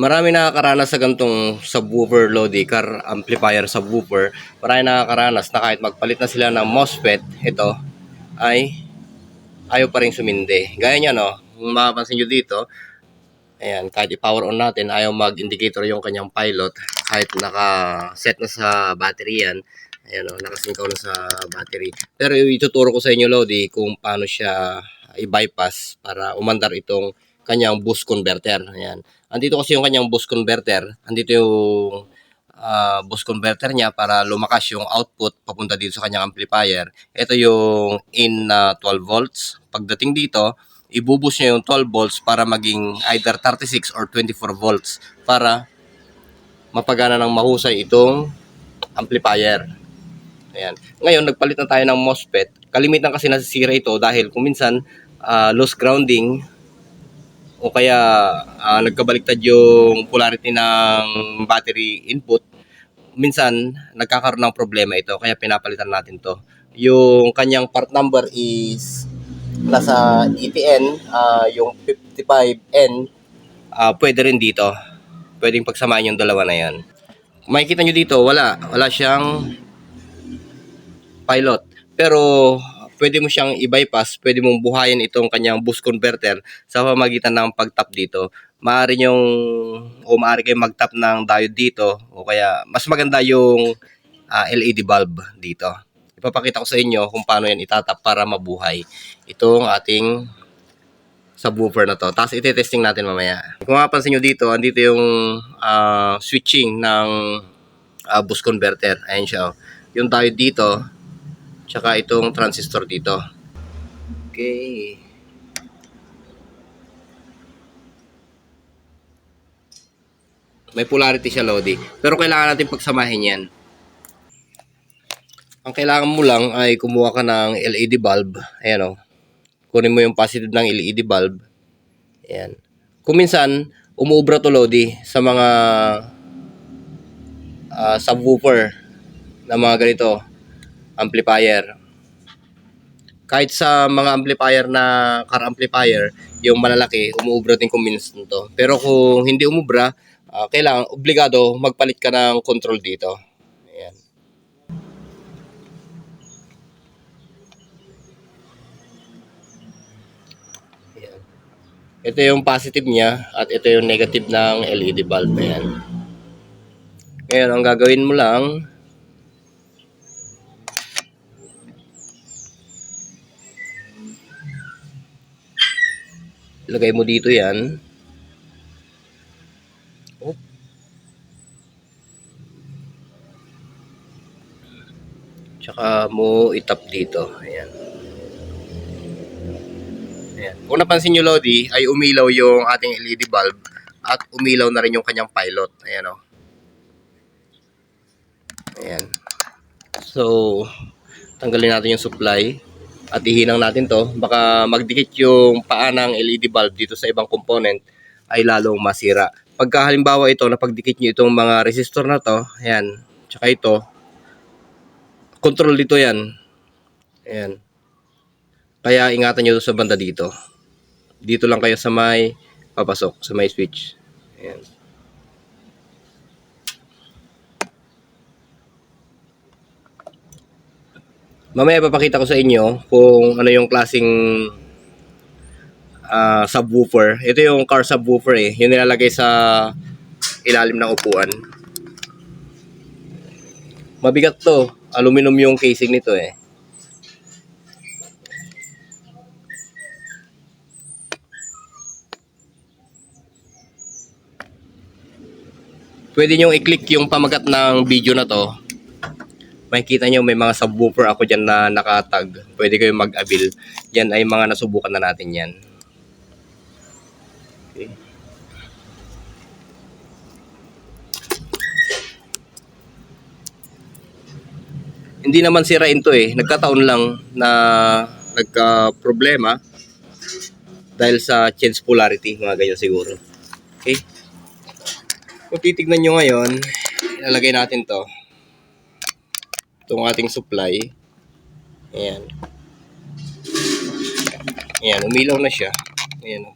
Marami nakakaranas sa gantong subwoofer Lodi, car amplifier subwoofer. Marami nakakaranas na kahit magpalit na sila ng MOSFET, ito ay ayaw pa rin sumindi. Gaya niya no, kung mapapansin nyo dito, ayan, kahit i-power on natin, ayaw mag-indicator yung kanyang pilot kahit naka-set na sa battery yan. Ayan o, nakasinkaw na sa battery. Pero ituturo ko sa inyo Lodi kung paano siya i-bypass para umandar itong kanyang boost converter. Ayan. Andito kasi yung kanyang boost converter. Andito yung ah, boost converter niya para lumakas yung output papunta dito sa kanyang amplifier. Ito yung in na 12 volts. Pagdating dito, ibubus niya yung 12 volts para maging either 36 or 24 volts para mapagana ng mahusay itong amplifier. Ayan. Ngayon, nagpalit na tayo ng MOSFET. Kalimitan kasi nasisira ito dahil kung minsan ah, loose grounding o kaya ah, nagkabaliktad yung polarity ng battery input, minsan nagkakaroon ng problema ito kaya pinapalitan natin to. Yung kanyang part number is nasa ETN, ah, yung 55N, ah, pwede rin dito. Pwedeng pagsamahin yung dalawa na yan. Makikita nyo dito, wala. Wala siyang pilot. Pero pwede mo siyang i-bypass, pwede mong buhayin itong kanyang boost converter sa pamagitan ng pag-tap dito. Maaari yung o maaari kayong mag-tap ng diode dito o kaya mas maganda yung ah, LED bulb dito. Ipapakita ko sa inyo kung paano yan itatap para mabuhay itong ating subwoofer na to. Tapos ite-testing natin mamaya. Kung mapapansin nyo dito, andito yung ah, switching ng ah, boost converter. Ayan siya. oh. Yung diode dito, tsaka itong transistor dito. Okay. May polarity siya, Lodi. Pero kailangan natin pagsamahin yan. Ang kailangan mo lang ay kumuha ka ng LED bulb. Ayan o. Kunin mo yung positive ng LED bulb. Ayan. Kung minsan, umuubra to, Lodi, sa mga ah, subwoofer na mga ganito amplifier. Kahit sa mga amplifier na car amplifier, yung malalaki, umuubra din kung minsan to. Pero kung hindi umubra, ah, kailangan, obligado, magpalit ka ng control dito. Ayan. Ayan. Ito yung positive niya at ito yung negative ng LED bulb. Ayan. Ngayon, ang gagawin mo lang, Lagay mo dito yan. Oh. Tsaka mo itap dito. Ayan. Ayan. Kung napansin nyo, Lodi, ay umilaw yung ating LED bulb at umilaw na rin yung kanyang pilot. Ayan o. Ayan. So, tanggalin natin yung supply at ihinang natin to. Baka magdikit yung paa ng LED bulb dito sa ibang component ay lalong masira. Pagka halimbawa ito, napagdikit nyo itong mga resistor na to, ayan, tsaka ito, control dito yan. Ayan. Kaya ingatan nyo sa banda dito. Dito lang kayo sa may papasok, sa may switch. Ayan. Mamaya papakita ko sa inyo kung ano yung klasing ah, subwoofer. Ito yung car subwoofer eh. Yung nilalagay sa ilalim ng upuan. Mabigat to. Aluminum yung casing nito eh. Pwede nyo i-click yung pamagat ng video na to makikita nyo may mga subwoofer ako dyan na nakatag. Pwede kayo mag-avail. Yan ay mga nasubukan na natin yan. Okay. Hindi naman sirain to eh. Nagkataon lang na nagka-problema dahil sa change polarity, mga ganyan siguro. Okay? Kung titignan nyo ngayon, ilalagay natin to itong ating supply. Ayan. Ayan, umilaw na siya. Ayan.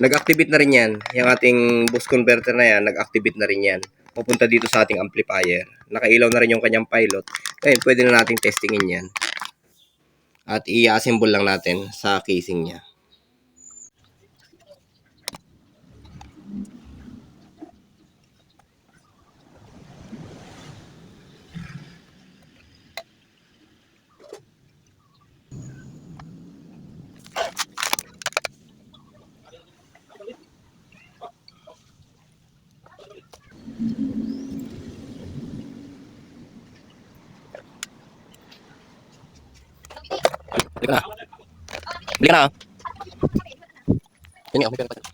nag-activate na rin yan. Yung ating boost converter na yan, nag-activate na rin yan. Pupunta dito sa ating amplifier. Nakailaw na rin yung kanyang pilot. Ngayon, pwede na nating testingin yan. At i-assemble lang natin sa casing niya. Na. Bili ka na. ah. Yan nga, may pera pa.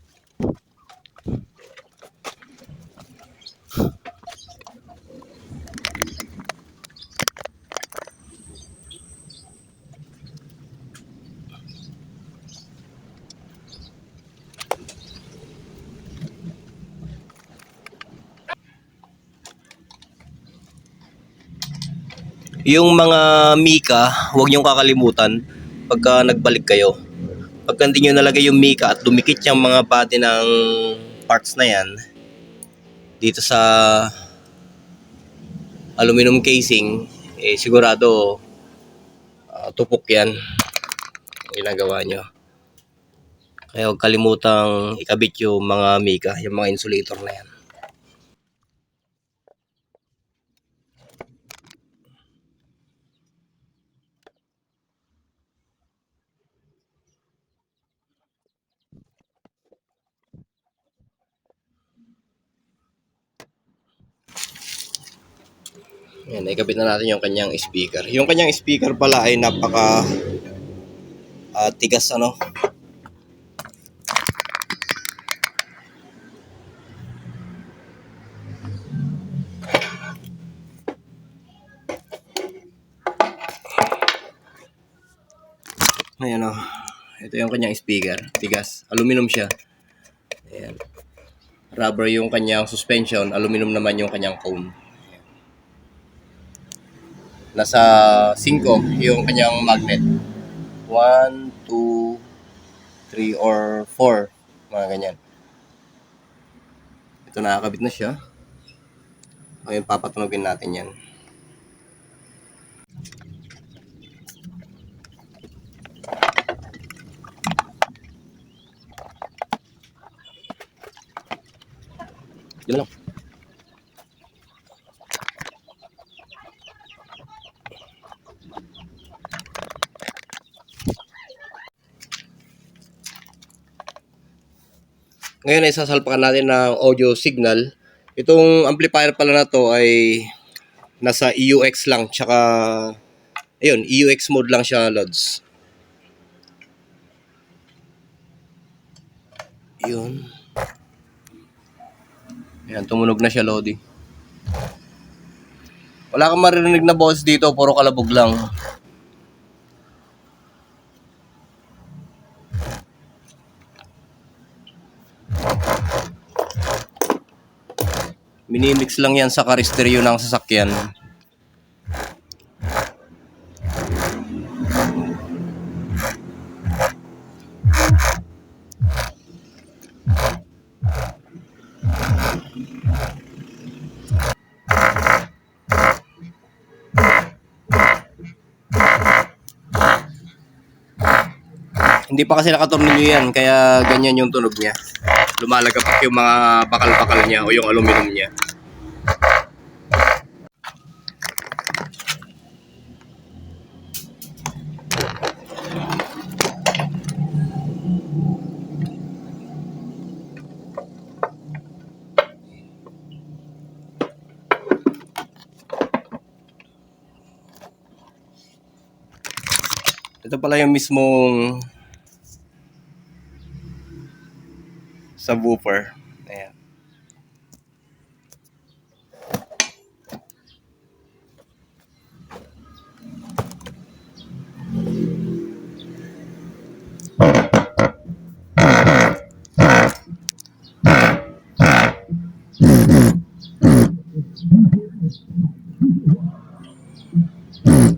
Yung mga Mika, huwag niyong kakalimutan pagka nagbalik kayo. Pagka hindi nyo nalagay yung Mika at dumikit yung mga body ng parts na yan dito sa aluminum casing, eh sigurado ah, tupok yan ginagawa nyo. Kaya huwag kalimutang ikabit yung mga Mika, yung mga insulator na yan. Yan, naikabit na natin yung kanyang speaker. Yung kanyang speaker pala ay napaka ah, tigas ano. Ayan o. Ito yung kanyang speaker. Tigas. Aluminum siya. Ayan. Rubber yung kanyang suspension. Aluminum naman yung kanyang cone. Nasa 5 yung kanyang magnet. 1, 2, 3, or 4. Mga ganyan. Ito nakakabit na siya. Ngayon papatunogin natin yan. Yun lang. Ngayon ay sasalpakan natin ng audio signal. Itong amplifier pala na to ay nasa EUX lang. Tsaka, ayun, EUX mode lang siya, Lods. Yun. Ayan, tumunog na siya, Lodi. Wala kang maririnig na boss dito, puro kalabog lang. Minimix lang yan sa karisteryo ng sasakyan. Hindi pa kasi nakatornilyo yan, kaya ganyan yung tunog niya. Lumalagapak yung mga bakal-bakal niya o yung aluminum niya. pala yung mismong subwoofer. Ayan. Mm-hmm.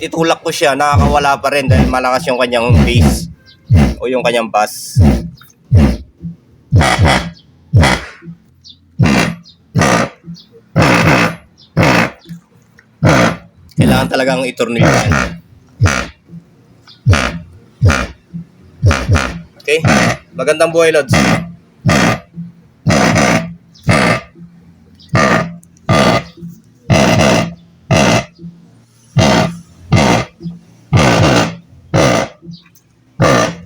Kahit itulak ko siya, nakakawala pa rin dahil malakas yung kanyang bass o yung kanyang bass. Kailangan talagang itornilyo yan. Okay? Magandang buhay, Lods. Thank you.